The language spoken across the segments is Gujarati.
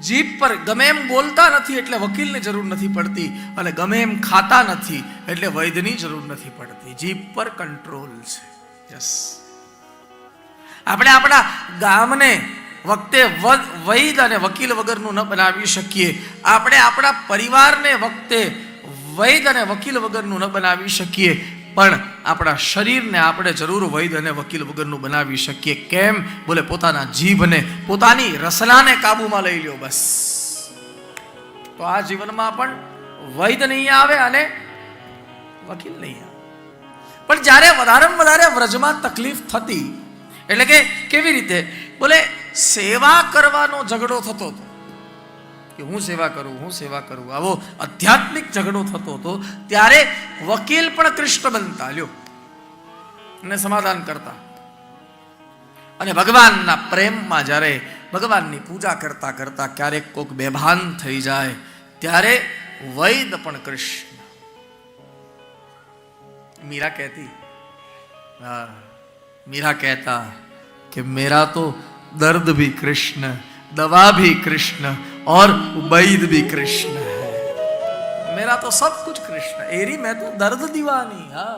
જીભ પર ગમે એમ બોલતા નથી એટલે વકીલની જરૂર નથી પડતી અને ગમે એમ ખાતા નથી એટલે વૈદ્યની જરૂર નથી પડતી. જીભ પર કંટ્રોલ છે. યસ આપણે આપણા ગામને વખતે વદ- અને વકીલ વગરનું ન બનાવી શકીએ. આપણે આપણા પરિવારને વખતે વૈદ અને વકીલ વગરનું ન બનાવી શકીએ. પણ આપણા શરીરને આપણે જરૂર વૈદ અને વકીલ વગરનું બનાવી શકીએ. કેમ? બોલે, પોતાના જીભને, પોતાની રસનાને કાબૂમાં લઈ લ્યો બસ. તો આ જીવનમાં પણ વૈદ નહીં આવે અને વકીલ નહીં આવે. પણ જ્યારે વધારેમાં વધારે વ્રજમાં તકલીફ થતી, એટલે કે કેવી રીતે? બોલે, સેવા કરવાનો ઝઘડો થતો હતો. કે હું સેવા કરું, હું સેવા કરું. આવો આધ્યાત્મિક ઝઘડો થતો હતો, ત્યારે વકીલ પણ કૃષ્ણ બનતા, લ્યો. અને સમાધાન કરતા. અને ભગવાનના પ્રેમમાં જ્યારે ભગવાનની પૂજા કરતા કરતા ક્યારેક કોઈક બેભાન થઈ જાય, ત્યારે વૈદ પણ કૃષ્ણ. મીરા કહેતી, હા, મીરા કહેતા કે, મેરા તો દર્દ ભી કૃષ્ણ, દવા ભી કૃષ્ણ और वैद भी कृष्ण है मेरा तो सब कुछ कृष्ण एरी मैं तो दर्द दीवानी हाँ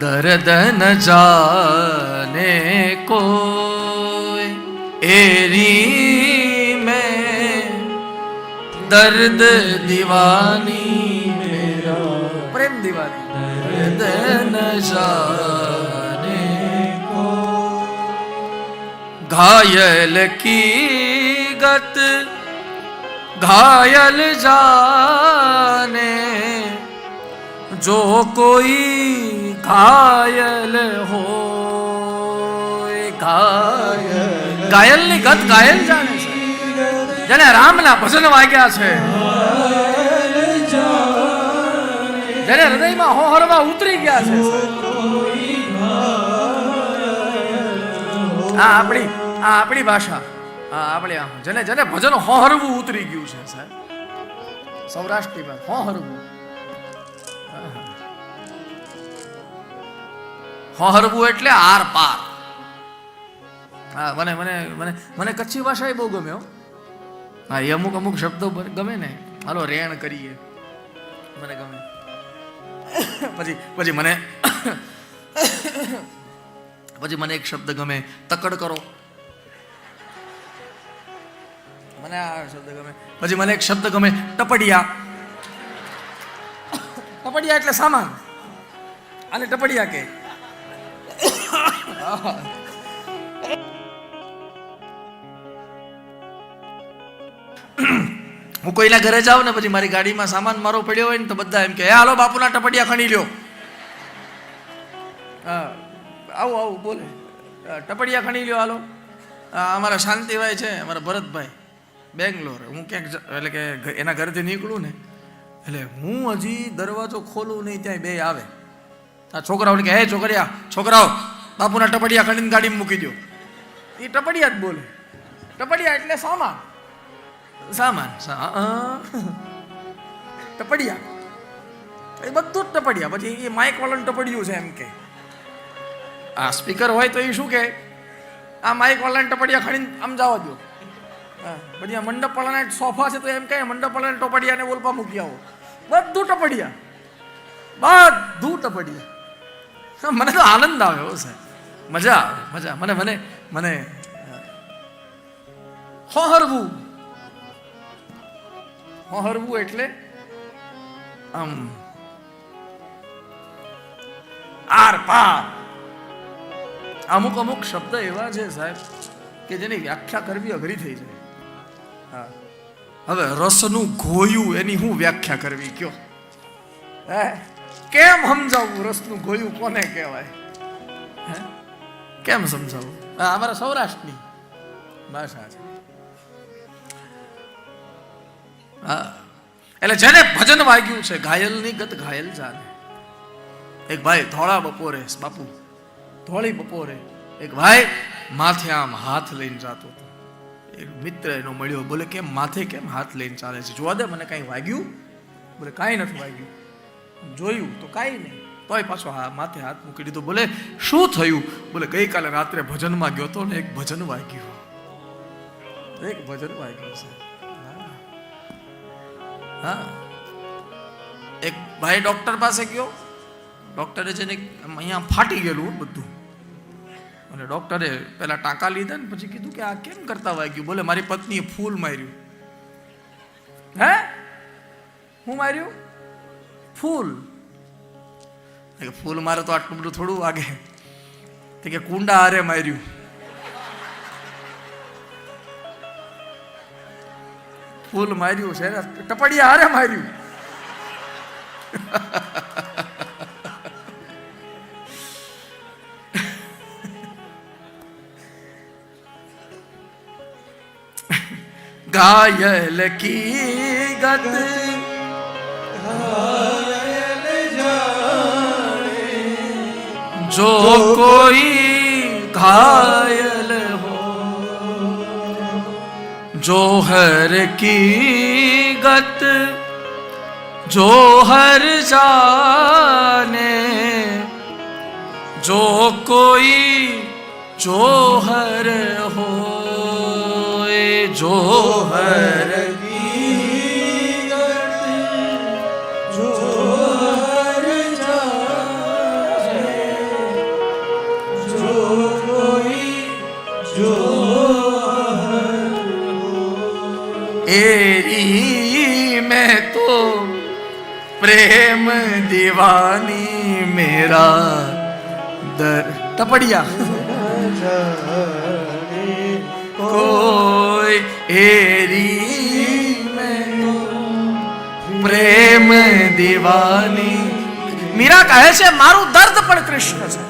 दर्द न जाने को एरी में दर्द दीवानी मेरा प्रेम दीवानी दर्द न जाने घायल की गत घायल जाने जो कोई घायल हो ઘાયલ ઘાયલની ગત ઘાયલ જાણે છે જેને રામના ભજન વાગ્યા છે જેને હૃદયમાં હોહરવા ઉતરી ગયા છે આ આપણી આ આપણી ભાષા. આ આપણે જેને જેને ભજન હોહરવું ઉતરી ગયું છે, સાહેબ. સૌરાષ્ટ્રની ભાષા હોહરવું. હોહરવું એટલે આર પાર. હા, મને મને મને મને કચ્છી ભાષા એ બહુ ગમ્યો હા. એ અમુક અમુક શબ્દો ગમે ને. હાલો, રેણ કરીએ. મને ગમે. પછી પછી મને પછી મને એક શબ્દ ગમે. તકડ કરો. મને આ શબ્દ ગમે. પછી મને એક શબ્દ ગમે, ટપડિયા. ટપડિયા એટલે સામાન. આને ટપડિયા કે હું કોઈના ઘરે જાઉં ને પછી મારી ગાડીમાં સામાન મારો પડ્યો હોય ને તો બધા એમ કે, હે, હાલો બાપુના ટપડિયા ખણી લ્યો. આવું આવું, બોલે. ટપડિયા ખણી લ્યો, હાલો. અમારા શાંતિભાઈ છે, અમારા ભરતભાઈ. બેંગ્લોર. હું ક્યાંક એટલે કે એના ઘરેથી નીકળું ને, એટલે હું હજી દરવાજો ખોલું નહીં ત્યાં બે આવે. આ છોકરાઓને કે, હે છોકરિયા, છોકરાઓ, બાપુના ટપડિયા ખણીને ગાડીમાં મૂકી દો એ ટપડિયા જ બોલે. ટપડિયા એટલે સામાન. સામાન ટપડિયા. એ બધું જ ટપડિયા. પછી એ માઇક વાળાનું ટપડિયું છે એમ કે. આ સ્પીકર હોય તો એ શું કે? આ માઇક વાળાને ટપડિયા ખણીને આમ જવા દો પછી આ વાળાના સોફા છે તો એમ કહે મંડપ ટોપડિયાને બોલપા મૂકી આવો. બધું ટપડિયા. બધું ટપડિયા. મને તો આનંદ આવે, હો સાહેબ. મજા આવે, મજા. મને મને મને હોહરવું. હોહરવું એટલે, આમ, આર પાર. અમુક અમુક શબ્દ એવા છે સાહેબ કે જેની વ્યાખ્યા કરવી અઘરી થઈ જાય. હવે રસનું ઘોયું એની હું વ્યાખ્યા કરવી કયો? હે? કેમ સમજાવવું રસનું ઘોયું કોને કહેવાય? કેમ સમજાવવું આ અમારા સૌરાષ્ટ્રની ભાષા છે. હા. એટલે જેને ભજન વાગ્યું છે ઘાયલની ગત ઘાયલ જાને. એક ભાઈ ધોળા બપોરે બાપુ ધોળી બપોરે એક ભાઈ માથે આમ હાથ લઈને જતો હતો. મિત્ર એનો મળ્યો. બોલે, કેમ? માથે કેમ હાથ લઈને ચાલે છે? જોવા દે, મને કાંઈ વાગ્યું? બોલે, કાંઈ નથી વાગ્યું. જોયું તો કાંઈ નહીં. તોય પાછો હા, માથે હાથ મૂકી દીધો. બોલે, શું થયું? બોલે, ગઈકાલે રાત્રે ભજનમાં ગયો તો ને એક ભજન વાગ્યું. એક ભજન વાગ્યું છે. હા. એક ભાઈ ડોક્ટર પાસે ગયો. ડોક્ટરે છે ને અહીંયા ફાટી ગયેલું બધું. અને ડોક્ટરે પેલા ટાંકા લીધા ને પછી કીધું કે આ કેમ કરતા વાગ્યું? બોલે, મારી પત્નીએ ફૂલ માર્યું. હે? હું માર્યું? ફૂલ. ફૂલ મારે તો આટલું બધું થોડું વાગે. તે કે કુંડા હારે માર્યું. ફૂલ માર્યું છે ટપડિયા હારે માર્યું. घायल की गत जो कोई घायल हो जो हर की गत जो हर जाने जो कोई जो हर हो जो हर एरी मैं तो प्रेम दीवानी मेरा दर टपड़िया। રે પ્રેમ દેવાની. મીરા કહે છે, મારું દર્દ પણ કૃષ્ણ છે.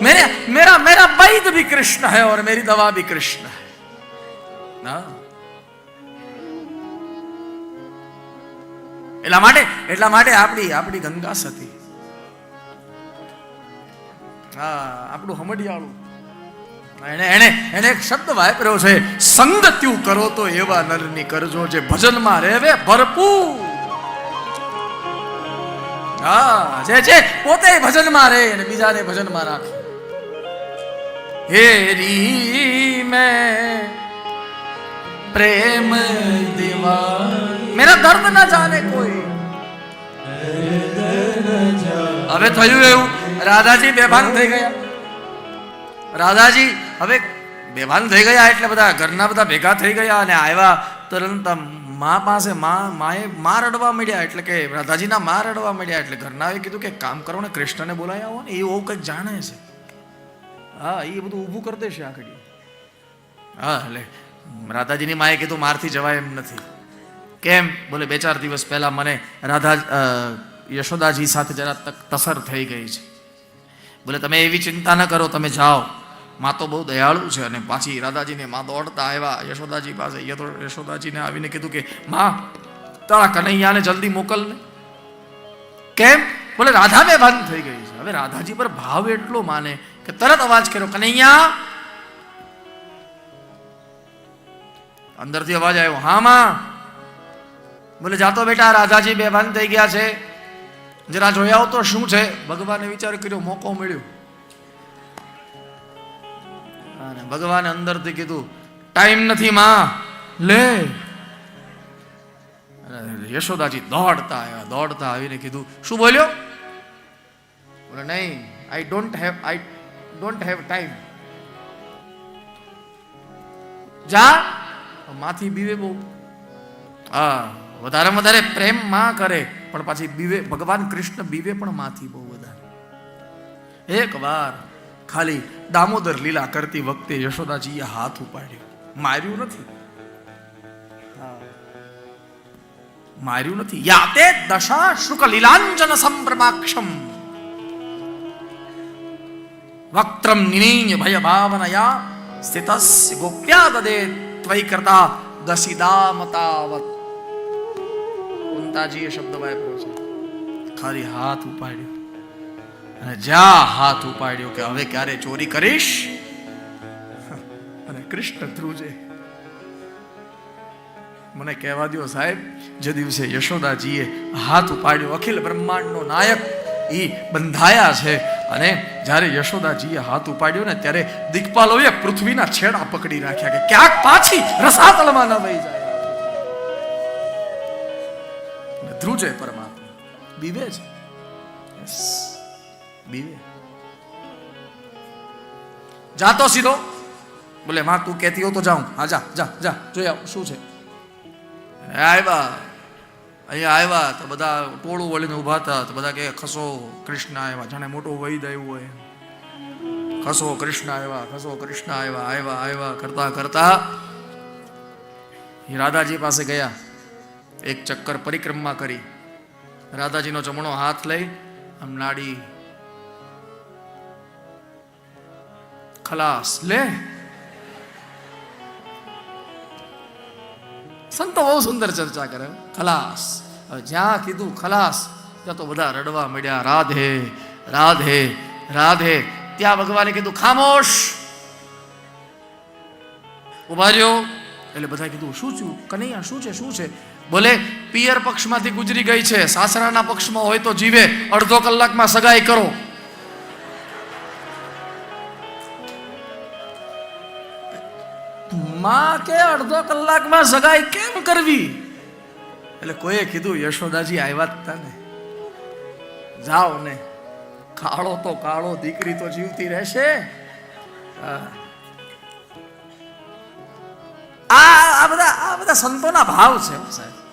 મેરા મેરા મેરા વૈદ ભી કૃષ્ણ હૈ ઓર મેરી દવા ભી કૃષ્ણ હૈ. ના. એટલા માટે એટલા માટે આપણી આપણી ગંગા સતી હા, આપણું હમડિયાળું. એણે એણે એણે એક શબ્દ વાપર્યો છે, સંગત્યુ કરો તો એવા નરની કરજો જે ભજનમાં રહેવે ભરપૂર. હા, જે છે પોતે ભજનમાં રહે અને બીજાને ભજનમાં રાખે. હેરી મે પ્રેમ દીવા મેરા દર્દ ના જાણે કોઈ. હવે થયું એવું. રાધાજી બેભાન થઈ ગયા. રાધાજી હવે બેભાન થઈ ગયા એટલે બધા ઘરના બધા ભેગા થઈ ગયા અને આવ્યા તરત મા પાસે મા, માએ મા રડવા મળ્યા એટલે કે રાધાજીના મા રડવા મળ્યા એટલે ઘરનાએ કીધું કે કામ કરો ને કૃષ્ણને બોલાયા આવો ને, એ એવું કંઈક જાણે છે. હા, એ બધું ઊભું કરી દેશે આગળ હા, એટલે રાધાજીની માએ કીધું મારથી જવાય એમ નથી. કેમ? બોલે બે ચાર દિવસ પહેલા મને રાધા યશોદાજી સાથે જરા તસર થઈ ગઈ છે. બોલે તમે એવી ચિંતા ન કરો, તમે જાઓ. માં તો બહુ દયાળુ છે અને પાછી રાધાજીને માં દોડતા આવ્યા. યશોદાજી પાસે યશોદાજીને આવીને કીધું કે, માં, તારા કનૈયાને જલ્દી મોકલ ને કેમ? બોલે, રાધા બે બંધ થઈ ગઈ છે. હવે રાધાજી પર ભાવ એટલો માને કે તરત અવાજ કર્યો, કનૈયા! અંદરથી અવાજ આવ્યો, હા, માં. બોલે જાતો બેટા, રાધાજી બેભાન થઈ ગયા છે. જરા જોયા તો શું છે. ભગવાને વિચાર કર્યો, મોકો મળ્યો. અને ભગવાને અંદરથી કીધું ટાઈમ નથી માં. લે. યશોદાજી દોડતા આવ્યા દોડતા આવીને કીધું શું બોલ્યો? બોલે નહીં I don't have I don't have time જા. માથી બીવે બહુ. હા વધારે વધારે પ્રેમમાં કરે પણ પાછી બીવે ભગવાન કૃષ્ણ બીવે પણ માથી બહુ વધારે. એક વાર ખાલી દામોદર લીલા કરતી વખતે યશોદાજીએ હાથ ઉપાડ્યો. માર્યું નથી. માર્યું નથી. યાતે દશા શુક લીલાંજન સંપ્રમાક્ષમ વક્ત્રમ નિનેય ભય ભાવનયા સ્થિતસ્ય ગોપ્યા દદે ત્વયી કરતા દસિદામતાવત કુંતાજીએ શબ્દ વાપર્યો છે ખાલી હાથ ઉપાડ્યો અને જ્યાં હાથ ઉપાડ્યો કે હવે ક્યારે ચોરી કરીશ? અને કૃષ્ણ ધ્રુજે મને કહેવા દો સાહેબ, જે દિવસે યશોદાજીએ હાથ ઉપાડ્યો, અખિલ બ્રહ્માંડનો નાયક એ બંધાયા છે. અને જ્યારે યશોદાજીએ હાથ ઉપાડ્યો ને ત્યારે દિગ્પાલોએ પૃથ્વીના છેડા પકડી રાખ્યા કે ક્યાંક પાછી રસાતળમાં ન વહી જાય. ધ્રુજે પરમાત્મા, બીવે છે. બીવે. જાતો સીધો. બોલે, માં, તું કહેતી હો તો જાઉં. હા, જા જા જા. જોઈ આવ, શું છે? આવ્યા અહીંયા આવ્યા તો બધા ટોળું વળીને ઊભા હતા. તો બધા કે ખસો, કૃષ્ણ આવ્યા જાણે મોટો વૈદ આવ્યું હોય. ખસો, કૃષ્ણ આવ્યા ખસો, કૃષ્ણ આવ્યા આવ્યા આવ્યા કરતા કરતા. રાધાજી પાસે ગયા. એક ચક્કર પરિક્રમા કરી. રાધાજીનો જમણો હાથ લઈ આમ નાડી ખલાસ લે સંતો બહુ સુંદર ચર્ચા કરે. ખલાસ જ્યાં કીધું ખલાસ ત્યાં તો બધા રડવા મળ્યા રાધે રાધે રાધે. ત્યાં ભગવાને કીધું, ખામોશ. ઊભા રહ્યો. એટલે બધા કીધું, શું છું કનૈયા, શું છે શું છે? બોલે, પિયર પક્ષમાંથી ગુજરી ગઈ છે. સાસરાના પક્ષમાં હોય તો જીવે. અડધો કલાકમાં સગાઈ કરો. માં કે અડધો કલાકમાં સગાઈ કેમ કરવી? એટલે કોઈએ કીધું, યશોદાજી આવ્યા જ તા ને જાઓ ને, કાળો તો કાળો, દીકરી તો જીવતી રહેશે. આ બધા આ બધા સંતોના ભાવ છે સાહેબ.